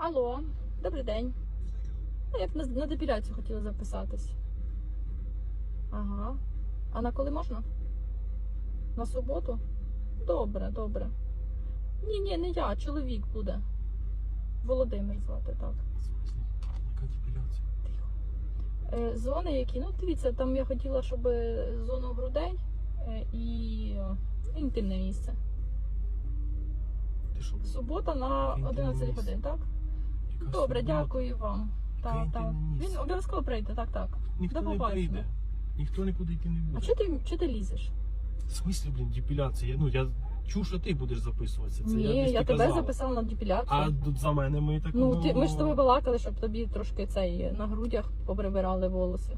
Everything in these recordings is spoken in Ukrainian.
Алло, добрий день. А Я б на, депіляцію хотіла записатись. Ага. А на коли можна? На суботу? Добре, добре. Ні, ні, не я, чоловік буде. Володимир звати, так. Яка депіляція? Е, зони які? Ну, дивіться, там я хотіла, щоб зону грудей е, і е, інтимне місце. Ти що? Субота на Інтимне 11 годин, так? Добре, дякую вам. Так, так. Він обов'язково прийде, так, так. Ніхто До не побачення. прийде. Ніхто нікуди йти не А буде. чого ти, чого ти лізеш? В смислі, блін, депіляція? Ну, я чув, що ти будеш записуватися. Це Ні, я, десь я ти тебе казала. записала на депіляцію. А тут за мене ми так. Ну, ти, ми ж з тобою балакали, щоб тобі трошки цей на грудях поприбирали волоси.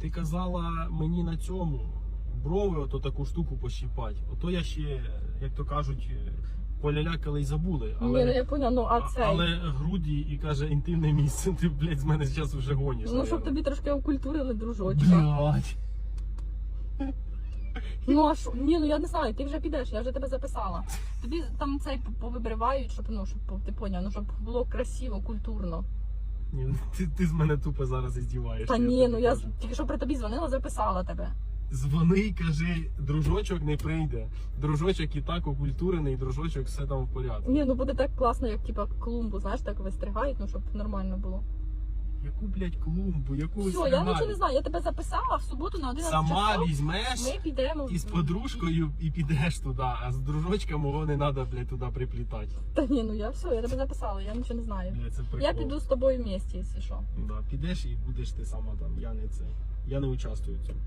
Ти казала мені на цьому брови ото таку штуку пощіпати. Ото я ще, як то кажуть, полялякали й забули. Але, Ні, я поняла, ну а цей. але груді і каже інтимне місце, ти, блядь, з мене зараз вже гониш. Ну, щоб тобі трошки окультурили, дружочка. Блядь. Ну а що? Ні, ну я не знаю, ти вже підеш, я вже тебе записала. Тобі там цей повибривають, щоб ну щоб ти поняв, ну щоб було красиво, культурно. Ні, ну, ти, ти з мене тупо зараз іздіваєш. Та ні, ну я кажу. тільки що при тобі дзвонила, записала тебе. Дзвони і кажи, дружочок не прийде. Дружочок і так окультурений, дружочок все там в порядку. Ні, ну буде так класно, як типа клумбу, знаєш, так вистригають, ну щоб нормально було. Яку, блядь, клумбу, яку Все, я нічого не знаю. Я тебе записала в суботу на 11 Сама часов. візьмеш Ми підемо. із подружкою і підеш туди, а з дружочка мого не треба, блядь, туди приплітати. Та ні, ну я все, я тебе записала, я нічого не знаю. Блядь, це прикол. Я піду з тобою в місті, якщо що. Да, підеш і будеш ти сама там. Я не це. Я не участвую в цьому.